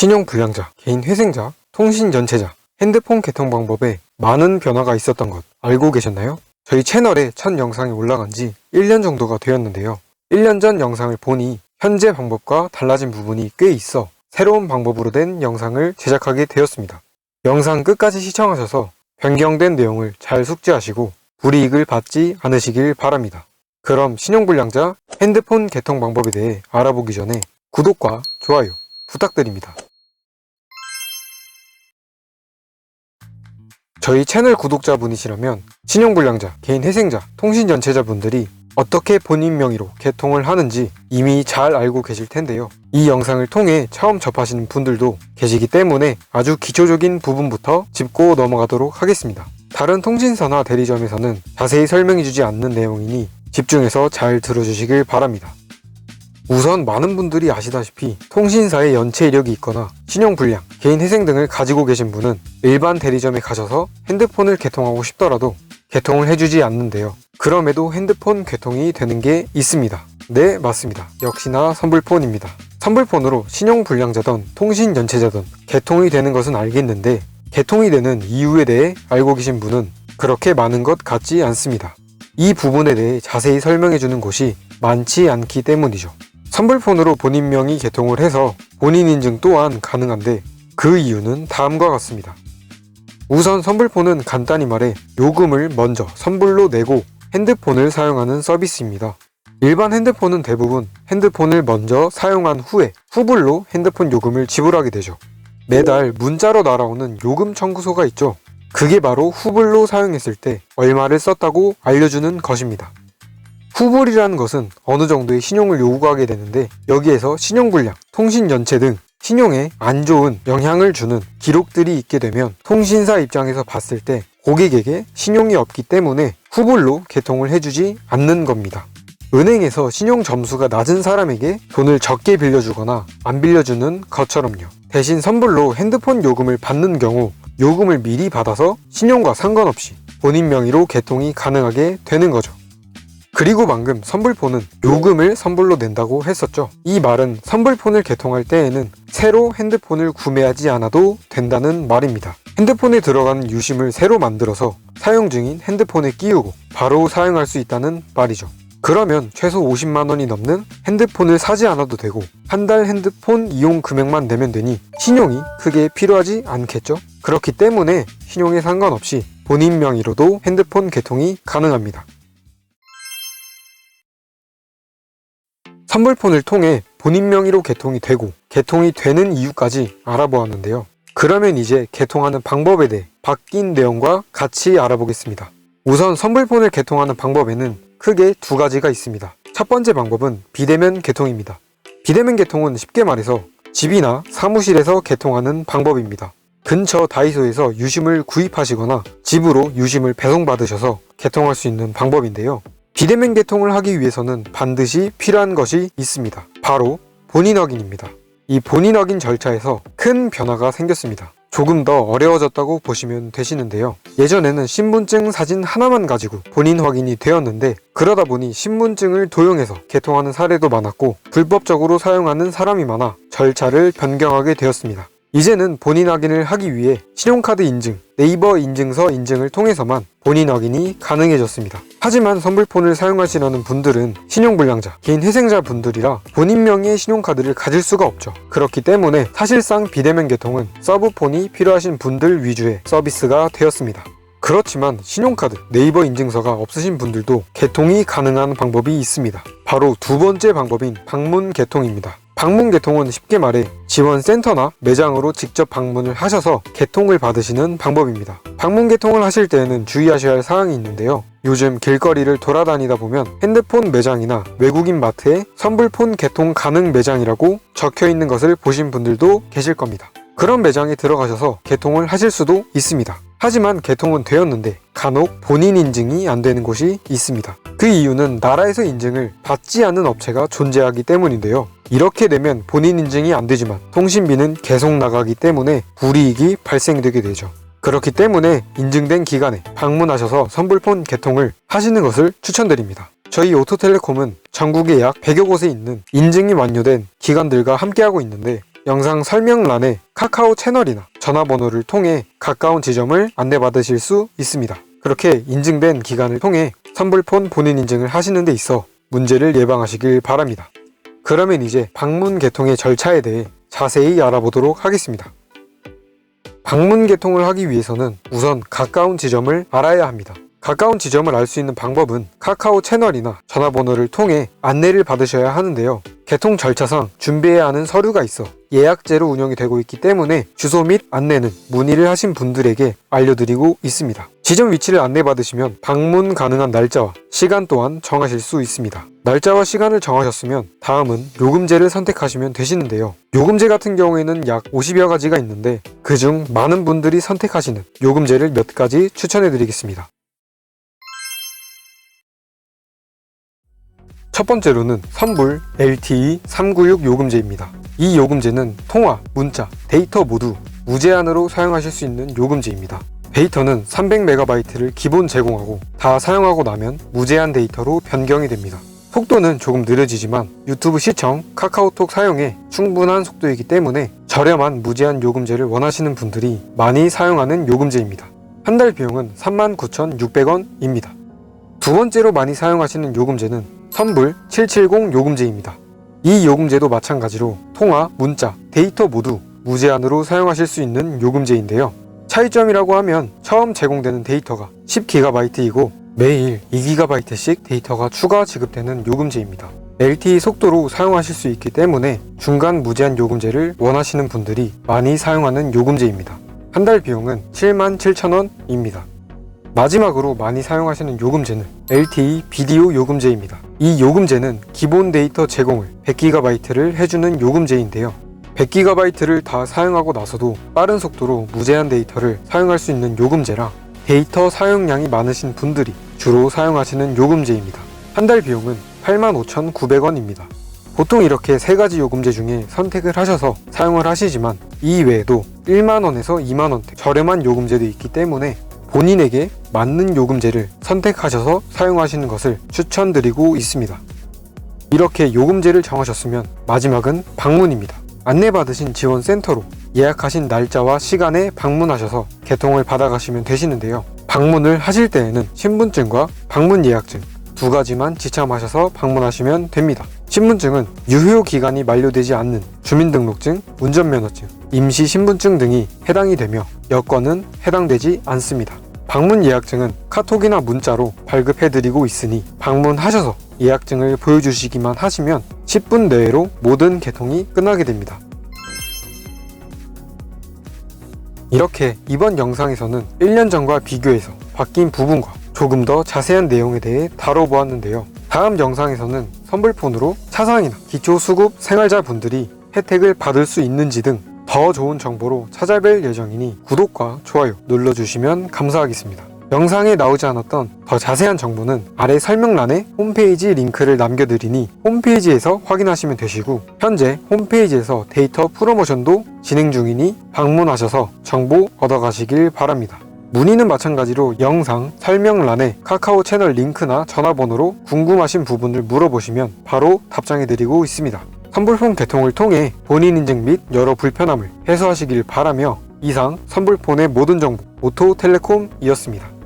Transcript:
신용불량자, 개인회생자, 통신연체자, 핸드폰 개통 방법에 많은 변화가 있었던 것 알고 계셨나요? 저희 채널에 첫 영상이 올라간 지 1년 정도가 되었는데요. 1년 전 영상을 보니 현재 방법과 달라진 부분이 꽤 있어 새로운 방법으로 된 영상을 제작하게 되었습니다. 영상 끝까지 시청하셔서 변경된 내용을 잘 숙지하시고 불이익을 받지 않으시길 바랍니다. 그럼 신용불량자 핸드폰 개통 방법에 대해 알아보기 전에 구독과 좋아요 부탁드립니다. 저희 채널 구독자분이시라면 신용불량자, 개인회생자, 통신연체자분들이 어떻게 본인 명의로 개통을 하는지 이미 잘 알고 계실 텐데요. 이 영상을 통해 처음 접하시는 분들도 계시기 때문에 아주 기초적인 부분부터 짚고 넘어가도록 하겠습니다. 다른 통신사나 대리점에서는 자세히 설명해주지 않는 내용이니 집중해서 잘 들어주시길 바랍니다. 우선 많은 분들이 아시다시피 통신사에 연체 이력이 있거나 신용 불량, 개인 회생 등을 가지고 계신 분은 일반 대리점에 가셔서 핸드폰을 개통하고 싶더라도 개통을 해주지 않는데요. 그럼에도 핸드폰 개통이 되는 게 있습니다. 네, 맞습니다. 역시나 선불폰입니다. 선불폰으로 신용불량자든 통신연체자든 개통이 되는 것은 알겠는데 개통이 되는 이유에 대해 알고 계신 분은 그렇게 많은 것 같지 않습니다. 이 부분에 대해 자세히 설명해주는 곳이 많지 않기 때문이죠. 선불폰으로 본인 명의 개통을 해서 본인 인증 또한 가능한데 그 이유는 다음과 같습니다. 우선 선불폰은 간단히 말해 요금을 먼저 선불로 내고 핸드폰을 사용하는 서비스입니다. 일반 핸드폰은 대부분 핸드폰을 먼저 사용한 후에 후불로 핸드폰 요금을 지불하게 되죠. 매달 문자로 날아오는 요금 청구서가 있죠. 그게 바로 후불로 사용했을 때 얼마를 썼다고 알려주는 것입니다. 후불이라는 것은 어느 정도의 신용을 요구하게 되는데 여기에서 신용불량, 통신연체 등 신용에 안 좋은 영향을 주는 기록들이 있게 되면 통신사 입장에서 봤을 때 고객에게 신용이 없기 때문에 후불로 개통을 해주지 않는 겁니다. 은행에서 신용 점수가 낮은 사람에게 돈을 적게 빌려주거나 안 빌려주는 것처럼요. 대신 선불로 핸드폰 요금을 받는 경우 요금을 미리 받아서 신용과 상관없이 본인 명의로 개통이 가능하게 되는 거죠. 그리고 방금 선불폰은 요금을 선불로 낸다고 했었죠. 이 말은 선불폰을 개통할 때에는 새로 핸드폰을 구매하지 않아도 된다는 말입니다. 핸드폰에 들어가는 유심을 새로 만들어서 사용 중인 핸드폰에 끼우고 바로 사용할 수 있다는 말이죠. 그러면 최소 50만 원이 넘는 핸드폰을 사지 않아도 되고 한 달 핸드폰 이용 금액만 내면 되니 신용이 크게 필요하지 않겠죠? 그렇기 때문에 신용에 상관없이 본인 명의로도 핸드폰 개통이 가능합니다. 선불폰을 통해 본인 명의로 개통이 되고 개통이 되는 이유까지 알아보았는데요. 그러면 이제 개통하는 방법에 대해 바뀐 내용과 같이 알아보겠습니다. 우선 선불폰을 개통하는 방법에는 크게 두 가지가 있습니다. 첫 번째 방법은 비대면 개통입니다. 비대면 개통은 쉽게 말해서 집이나 사무실에서 개통하는 방법입니다. 근처 다이소에서 유심을 구입하시거나 집으로 유심을 배송받으셔서 개통할 수 있는 방법인데요. 비대면 개통을 하기 위해서는 반드시 필요한 것이 있습니다. 바로 본인 확인입니다. 이 본인 확인 절차에서 큰 변화가 생겼습니다. 조금 더 어려워졌다고 보시면 되시는데요. 예전에는 신분증 사진 하나만 가지고 본인 확인이 되었는데 그러다 보니 신분증을 도용해서 개통하는 사례도 많았고 불법적으로 사용하는 사람이 많아 절차를 변경하게 되었습니다. 이제는 본인 확인을 하기 위해 신용카드 인증, 네이버 인증서 인증을 통해서만 본인 확인이 가능해졌습니다. 하지만 선불폰을 사용하시려는 분들은 신용불량자, 개인 회생자 분들이라 본인 명의의 신용카드를 가질 수가 없죠. 그렇기 때문에 사실상 비대면 개통은 서브폰이 필요하신 분들 위주의 서비스가 되었습니다. 그렇지만 신용카드, 네이버 인증서가 없으신 분들도 개통이 가능한 방법이 있습니다. 바로 두 번째 방법인 방문 개통입니다. 방문 개통은 쉽게 말해 지원 센터나 매장으로 직접 방문을 하셔서 개통을 받으시는 방법입니다. 방문 개통을 하실 때에는 주의하셔야 할 사항이 있는데요. 요즘 길거리를 돌아다니다 보면 핸드폰 매장이나 외국인 마트에 선불폰 개통 가능 매장이라고 적혀 있는 것을 보신 분들도 계실 겁니다. 그런 매장에 들어가셔서 개통을 하실 수도 있습니다. 하지만 개통은 되었는데 간혹 본인 인증이 안 되는 곳이 있습니다. 그 이유는 나라에서 인증을 받지 않는 업체가 존재하기 때문인데요. 이렇게 되면 본인 인증이 안 되지만 통신비는 계속 나가기 때문에 불이익이 발생되게 되죠. 그렇기 때문에 인증된 기간에 방문하셔서 선불폰 개통을 하시는 것을 추천드립니다. 저희 오토텔레콤은 전국에 약 100여 곳에 있는 인증이 완료된 기관들과 함께하고 있는데 영상 설명란에 카카오 채널이나 전화번호를 통해 가까운 지점을 안내받으실 수 있습니다. 그렇게 인증된 기관을 통해 선불폰 본인 인증을 하시는 데 있어 문제를 예방하시길 바랍니다. 그러면 이제 방문 개통의 절차에 대해 자세히 알아보도록 하겠습니다. 방문 개통을 하기 위해서는 우선 가까운 지점을 알아야 합니다. 가까운 지점을 알 수 있는 방법은 카카오 채널이나 전화번호를 통해 안내를 받으셔야 하는데요. 개통 절차상 준비해야 하는 서류가 있어 예약제로 운영이 되고 있기 때문에 주소 및 안내는 문의를 하신 분들에게 알려드리고 있습니다. 지점 위치를 안내받으시면 방문 가능한 날짜와 시간 또한 정하실 수 있습니다. 날짜와 시간을 정하셨으면 다음은 요금제를 선택하시면 되시는데요. 요금제 같은 경우에는 약 50여 가지가 있는데 그중 많은 분들이 선택하시는 요금제를 몇 가지 추천해 드리겠습니다. 첫 번째로는 선불 LTE 396 요금제입니다. 이 요금제는 통화, 문자, 데이터 모두 무제한으로 사용하실 수 있는 요금제입니다. 데이터는 300MB를 기본 제공하고 다 사용하고 나면 무제한 데이터로 변경이 됩니다. 속도는 조금 느려지지만 유튜브 시청, 카카오톡 사용에 충분한 속도이기 때문에 저렴한 무제한 요금제를 원하시는 분들이 많이 사용하는 요금제입니다. 한 달 비용은 39,600원입니다. 두 번째로 많이 사용하시는 요금제는 선불 770 요금제입니다. 이 요금제도 마찬가지로 통화, 문자, 데이터 모두 무제한으로 사용하실 수 있는 요금제인데요. 차이점이라고 하면 처음 제공되는 데이터가 10GB이고 매일 2GB씩 데이터가 추가 지급되는 요금제입니다. LTE 속도로 사용하실 수 있기 때문에 중간 무제한 요금제를 원하시는 분들이 많이 사용하는 요금제입니다. 한 달 비용은 77,000원입니다. 마지막으로 많이 사용하시는 요금제는 LTE 비디오 요금제입니다. 이 요금제는 기본 데이터 제공을 100GB를 해주는 요금제인데요. 100GB를 다 사용하고 나서도 빠른 속도로 무제한 데이터를 사용할 수 있는 요금제라 데이터 사용량이 많으신 분들이 주로 사용하시는 요금제입니다. 한 달 비용은 85,900원입니다. 보통 이렇게 세 가지 요금제 중에 선택을 하셔서 사용을 하시지만 이 외에도 1만원에서 2만원대 저렴한 요금제도 있기 때문에 본인에게 맞는 요금제를 선택하셔서 사용하시는 것을 추천드리고 있습니다. 이렇게 요금제를 정하셨으면 마지막은 방문입니다. 안내받으신 지원센터로 예약하신 날짜와 시간에 방문하셔서 개통을 받아가시면 되시는데요. 방문을 하실 때에는 신분증과 방문 예약증 두 가지만 지참하셔서 방문하시면 됩니다. 신분증은 유효 기간이 만료되지 않는 주민등록증, 운전면허증, 임시 신분증 등이 해당이 되며 여권은 해당되지 않습니다. 방문 예약증은 카톡이나 문자로 발급해드리고 있으니 방문하셔서 예약증을 보여주시기만 하시면 10분 내외로 모든 개통이 끝나게 됩니다. 이렇게 이번 영상에서는 1년 전과 비교해서 바뀐 부분과 조금 더 자세한 내용에 대해 다뤄보았는데요. 다음 영상에서는 선불폰으로 차상이나 기초수급 생활자분들이 혜택을 받을 수 있는지 등 더 좋은 정보로 찾아뵐 예정이니 구독과 좋아요 눌러주시면 감사하겠습니다. 영상에 나오지 않았던 더 자세한 정보는 아래 설명란에 홈페이지 링크를 남겨드리니 홈페이지에서 확인하시면 되시고 현재 홈페이지에서 데이터 프로모션도 진행 중이니 방문하셔서 정보 얻어가시길 바랍니다. 문의는 마찬가지로 영상 설명란에 카카오 채널 링크나 전화번호로 궁금하신 부분을 물어보시면 바로 답장해드리고 있습니다. 선불폰 개통을 통해 본인 인증 및 여러 불편함을 해소하시길 바라며 이상 선불폰의 모든 정보 오토텔레콤이었습니다.